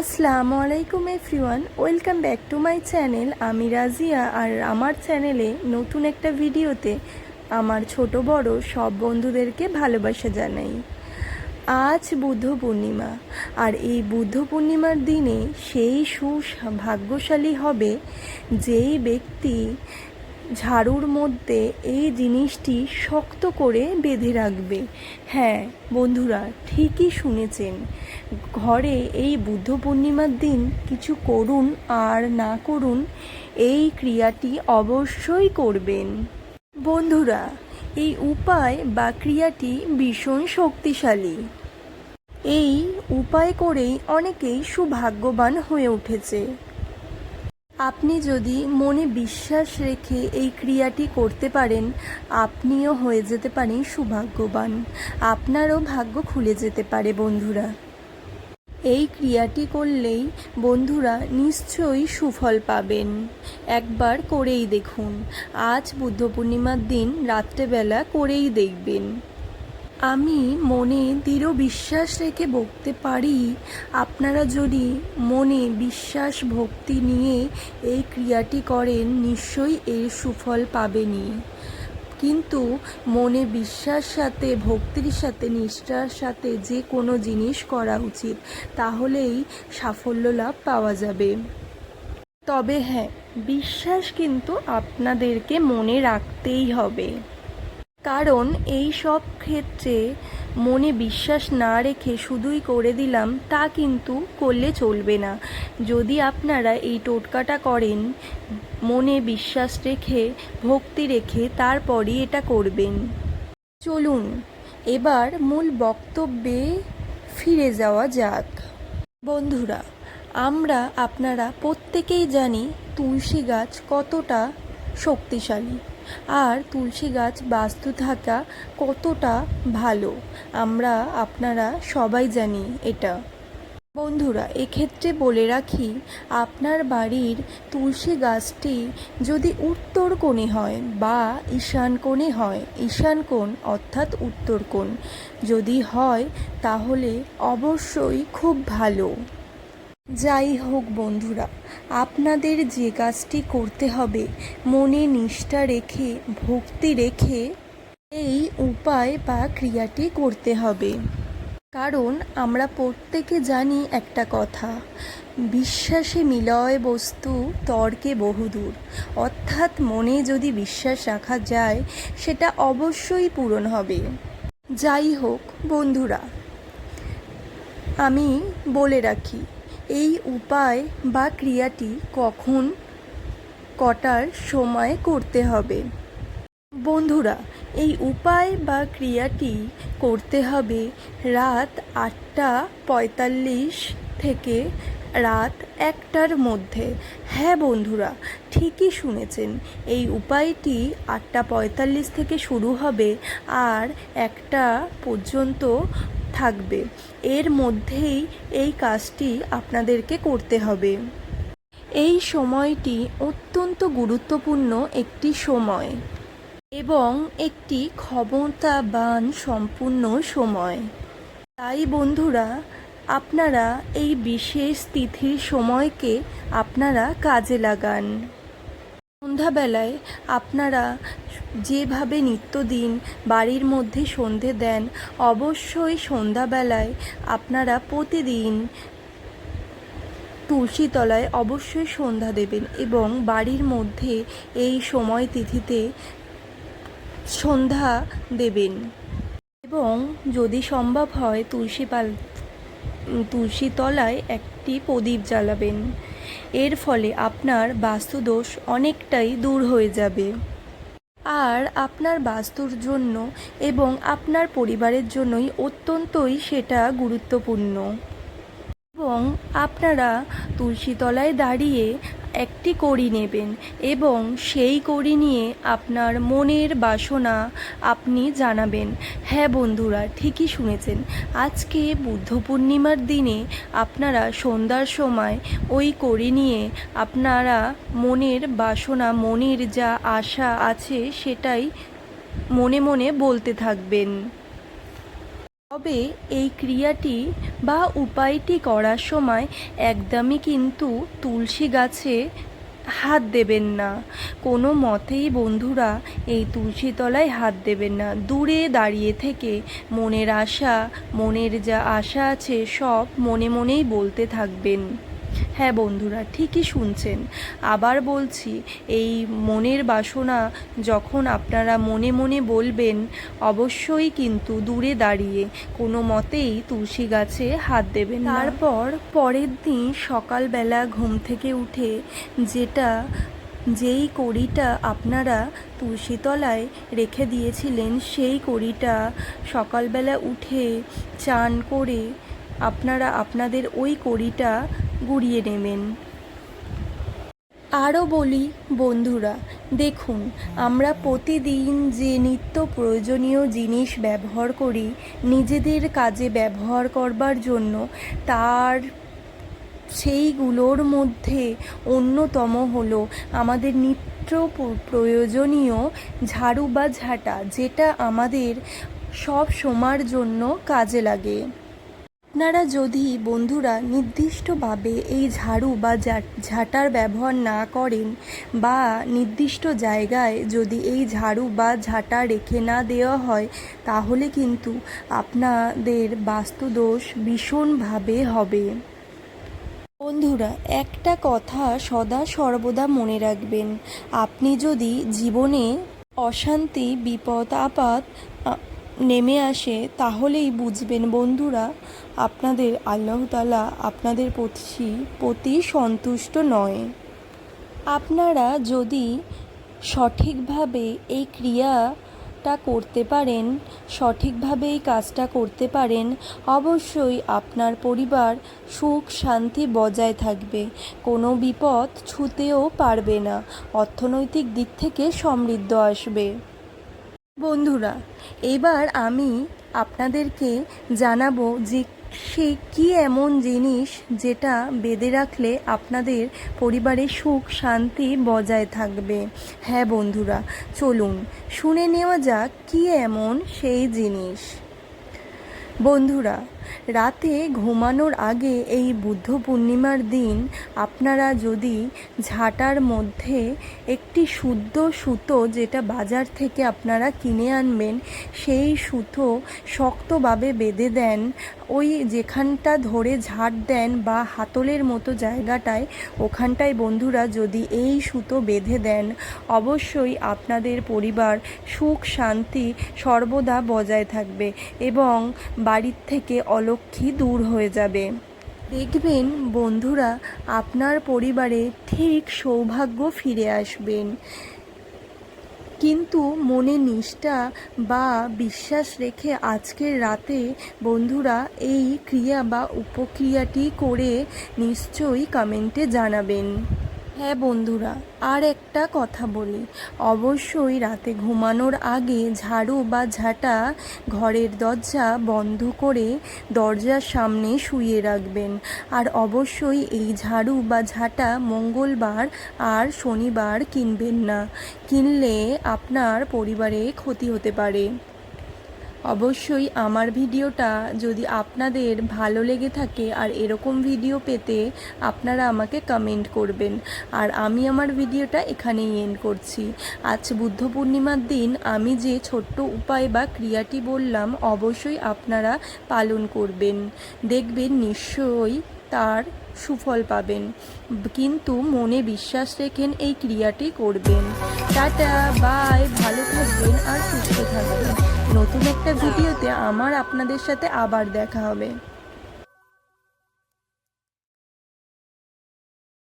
আসসালামু আলাইকুম everyone, welcome back to my channel. আমি রাজিয়া আর আমার চ্যানেলে নতুন একটা ভিডিওতে আমার ছোট বড় সব বন্ধুদেরকে ভালোবাসা জানাই। আজ বুদ্ধ পূর্ণিমা, আর এই বুদ্ধ পূর্ণিমার দিনে সেই সুভাগ্যশালী হবে যেই ব্যক্তি ঝাড়ুর মধ্যে এই জিনিসটি শক্ত করে বেঁধে রাখবে। হ্যাঁ বন্ধুরা, ঠিকই শুনেছেন। ঘরে এই বুদ্ধ পূর্ণিমার দিন কিছু করুন আর না করুন, এই ক্রিয়াটি অবশ্যই করবেন। বন্ধুরা, এই উপায় বা ক্রিয়াটি ভীষণ শক্তিশালী। এই উপায় করেই অনেকেই সুভাগ্যবান হয়ে উঠেছে। আপনি যদি মনে বিশ্বাস রেখে এই ক্রিয়াটি করতে পারেন, আপনিও হয়ে যেতে পারেন সৌভাগ্যবান। আপনারও ভাগ্য খুলে যেতে পারে, বন্ধুরা। এই ক্রিয়াটি করলেই বন্ধুরা নিশ্চয়ই সুফল পাবেন। একবার করেই দেখুন। আজ বুদ্ধ পূর্ণিমার দিন, রাত্রেবেলা করেই দেখবেন। আমি মনে দৃঢ় বিশ্বাস রেখে বলতে পারি। আপনারা যদি মনে বিশ্বাস ভক্তি নিয়ে এই ক্রিয়াটি করেন, নিশ্চয়ই এর সুফল পাবেনই। কিন্তু মনে বিশ্বাস সাথে, ভক্তির সাথে, নিষ্ঠার সাথে যে কোনো জিনিস করা উচিত, তাহলেই সাফল্য লাভ পাওয়া যাবে। তবে হ্যাঁ বিশ্বাস কিন্তু আপনাদেরকে মনে রাখতেই হবে। কারণ এই সব ক্ষেত্রে মনে বিশ্বাস না রেখে শুধুই করে দিলাম, তা কিন্তু করলে চলবে না। যদি আপনারা এই টোটকাটা করেন, মনে বিশ্বাস রেখে, ভক্তি রেখে তারপরই এটা করবেন। চলুন, এবার মূল বক্তব্যে ফিরে যাওয়া যাক। বন্ধুরা, আমরা আপনারা প্রত্যেকেই জানি তুলসী গাছ কতটা শক্তিশালী। আর তুলসী গাছ বাস্তু থাকা কতটা ভালো, আমরা আপনারা সবাই জানি এটা। বন্ধুরা, এক্ষেত্রে বলে রাখি, আপনার বাড়ির তুলসী গাছটি যদি উত্তর কোণে হয় বা ঈশান কোণে হয়, ঈশান কোণ অর্থাৎ উত্তর কোণ, যদি হয় তাহলে অবশ্যই খুব ভালো। যাই হোক বন্ধুরা, আপনাদের যে কাজটি করতে হবে, মনে নিষ্ঠা রেখে, ভক্তি রেখে এই উপায় বা ক্রিয়াটি করতে হবে। কারণ আমরা প্রত্যেকে জানি একটা কথা, বিশ্বাসে মিলয় বস্তু, তর্কে বহুদূর। অর্থাৎ মনে যদি বিশ্বাস রাখা যায়, সেটা অবশ্যই পূরণ হবে। যাই হোক বন্ধুরা, আমি বলে রাখি এই উপায় বা ক্রিয়াটি কখন, কটার সময় করতে হবে? বন্ধুরা, এই উপায় বা ক্রিয়াটি করতে হবে রাত আটটা পঁয়তাল্লিশ থেকে রাত একটার মধ্যে। হ্যাঁ বন্ধুরা, ঠিকই শুনেছেন, এই উপায়টি আটটা পঁয়তাল্লিশ থেকে শুরু হবে আর একটা পর্যন্ত থাকবে। এর মধ্যেই এই কাজটি আপনাদেরকে করতে হবে। এই সময়টি অত্যন্ত গুরুত্বপূর্ণ একটি সময় এবং একটি ক্ষমতাবান সম্পূর্ণ সময়। তাই বন্ধুরা, আপনারা এই বিশেষ তিথির সময়কে আপনারা কাজে লাগান। সন্ধ্যাবেলায় আপনারা যেভাবে নিত্যদিন বাড়ির মধ্যে সন্ধে দেন, অবশ্যই সন্ধ্যাবেলায় আপনারা প্রতিদিন তুলসী তলায় অবশ্যই সন্ধ্যা দেবেন এবং বাড়ির মধ্যে এই সময় তিথিতে সন্ধ্যা দেবেন। এবং যদি সম্ভব হয়, তুলসী পাল তুলসী তলায় একটি প্রদীপ জ্বালাবেন। এর ফলে আপনার বাস্তুদোষ অনেকটাই দূর হয়ে যাবে। আর আপনার বাস্তুর জন্য এবং আপনার পরিবারের জন্যই অত্যন্তই সেটা গুরুত্বপূর্ণ। এবং আপনারা তুলসীতলায় দাঁড়িয়ে একটি কড়ি নেবেন এবং সেই কড়ি নিয়ে আপনার মনের বাসনা আপনি জানাবেন। হ্যাঁ বন্ধুরা, ঠিকই শুনেছেন। আজকে বুদ্ধ পূর্ণিমার দিনে আপনারা সন্ধ্যার সময় ওই কড়ি নিয়ে আপনারা মনের বাসনা, মনের যা আশা আছে সেটাই মনে মনে বলতে থাকবেন। তবে এই ক্রিয়াটি বা উপায়টি করার সময় একদমই কিন্তু তুলসী গাছে হাত দেবেন না। কোনো মতেই বন্ধুরা এই তুলসী তলায় হাত দেবেন না। দূরে দাঁড়িয়ে থেকে মনের আশা, মনের যা আশা আছে সব মনে মনেই বলতে থাকবেন। হ্যাঁ বন্ধুরা, ঠিকই শুনছেন। আবার বলছি, এই মনের বাসনা যখন আপনারা মনে মনে বলবেন, অবশ্যই কিন্তু দূরে দাঁড়িয়ে কোনো মতেই তুলসী গাছে হাত দেবেন তারপর পরের দিন সকালবেলা ঘুম থেকে উঠে যেটা, যেই কড়িটা আপনারা তুলসীতলায় রেখে দিয়েছিলেন, সেই কড়িটা সকালবেলা উঠে চান করে আপনারা, আপনাদের ওই কড়িটা গুড়িয়ে নেবেন। আরও বলি, বন্ধুরা, দেখুন, আমরা প্রতিদিন যে নিত্য প্রয়োজনীয় জিনিস ব্যবহার করি, নিজেদের কাজে ব্যবহার করবার জন্য, তার সেইগুলোর মধ্যে অন্যতম হলো আমাদের নিত্য প্রয়োজনীয় ঝাড়ু বা ঝাঁটা, যেটা আমাদের সব সময়ের জন্য কাজে লাগে। আপনারা যদি বন্ধুরা নির্দিষ্টভাবে এই ঝাড়ু বা ঝাঁটার ব্যবহার না করেন বা নির্দিষ্ট জায়গায় যদি এই ঝাড়ু বা ঝাঁটা রেখে না দেওয়া হয় তাহলে কিন্তু আপনাদের বাস্তুদোষ ভীষণভাবে হবে। বন্ধুরা একটা কথা সদা সর্বদা মনে রাখবেন। আপনি যদি জীবনে অশান্তি বিপদ আপদ আ, নেমে আসে, তাহলেই বুঝবেন বন্ধুরা, আপনাদের আল্লাহ তালা আপনাদের প্রতি প্রতি সন্তুষ্ট নয়। আপনারা যদি সঠিকভাবে এই ক্রিয়াটা করতে পারেন, সঠিকভাবে এই কাজটা করতে পারেন, অবশ্যই আপনার পরিবার সুখ শান্তি বজায় থাকবে, কোনো বিপদ ছুতেও পারবে না, অর্থনৈতিক দিক থেকে সমৃদ্ধ আসবে। বন্ধুরা, এবার আমি আপনাদেরকে জানাব যে সে কী এমন জিনিস যেটা বেঁধে রাখলে আপনাদের পরিবারে সুখ শান্তি বজায় থাকবে। হ্যাঁ বন্ধুরা, চলুন শুনে নেওয়া যাক কী এমন সেই জিনিস। বন্ধুরা রাতে ঘুমানোর আগে এই বুদ্ধ পূর্ণিমার দিন আপনারা যদি ঝাঁটার মধ্যে একটি শুদ্ধ সুতো যেটা বাজার থেকে আপনারা কিনে আনবেন, সেই সুতো শক্তভাবে বেঁধে দেন। ওই যেখানটা ধরে ঝাড় দেন বা হাতলের মতো জায়গাটায়, ওখানটায় বন্ধুরা যদি এই সুতো বেঁধে দেন, অবশ্যই আপনাদের পরিবার সুখ শান্তি সর্বদা বজায় থাকবে এবং বাড়ির থেকে অলক্ষী দূর হয়ে যাবে। দেখবেন বন্ধুরা, আপনার পরিবারে ঠিক সৌভাগ্য ফিরে আসবেন কিন্তু মনে নিষ্ঠা বা বিশ্বাস রেখে আজকের রাতে বন্ধুরা এই ক্রিয়া বা উপক্রিয়াটি করে নিশ্চয়ই কমেন্টে জানাবেন। হ্যাঁ বন্ধুরা, আর একটা কথা বলি। অবশ্যই রাতে ঘুমানোর আগে ঝাড়ু বা ঝাঁটা ঘরের দরজা বন্ধ করে দরজার সামনে শুয়ে রাখবেন। আর অবশ্যই এই ঝাড়ু বা ঝাঁটা মঙ্গলবার আর শনিবার কিনবেন না। কিনলে আপনার পরিবারে ক্ষতি হতে পারে। অবশ্যই আমার ভিডিওটা যদি আপনাদের ভালো লেগে থাকে আর এরকম ভিডিও পেতে আপনারা আমাকে কমেন্ট করবেন। আর আমি আমার ভিডিওটা এখানেই এন্ড করছি। আজ বুদ্ধ পূর্ণিমার দিন, আমি যে ছোট্ট উপায় বা ক্রিয়াটি বললাম, অবশ্যই আপনারা পালন করবেন। দেখবেন নিশ্চয়ই তার সুফল পাবেন। কিন্তু মনে বিশ্বাস রেখেন, এই ক্রিয়াটি করবেন। টাটা বাই ভালো থাকবেন আর সুস্থ থাকবেন। নতুন একটা ভিডিওতে আমার আপনাদের সাথে আবার দেখা হবে।